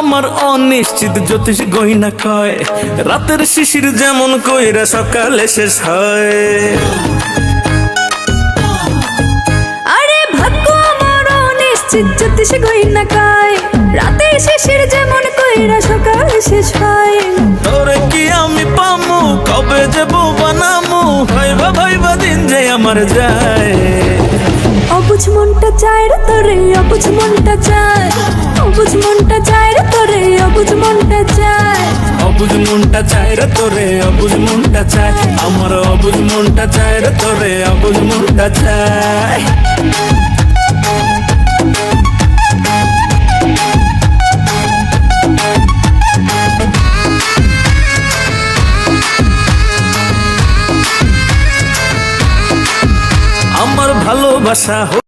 আমার অনিশ্চিত জ্যোতিষ গইনা কয় রাতের শিশির যেমন কইরা সকালে শেষ হয়। আরে ভাগ্য আমার নিশ্চিত জ্যোতিষ গইনা কায় রাতে শেষের যেমন কইরা সকাল শেষ হয়। তোরে কি আমি পামু? কবে যে বউ বানামু ভাইবা ভাইবা দিন যে আমার যায়। অবুঝ মনটা চায় রে তোরে অবুঝ মনটা চায়। অবুঝ অবুঝ মনটা চায়। অবুঝ মনটা চায় রে তোরে অবুঝ মনটা চায়। আমার অবুঝ মনটা চায় রে তোরে অবুঝ মনটা চায়। আমার ভালোবাসা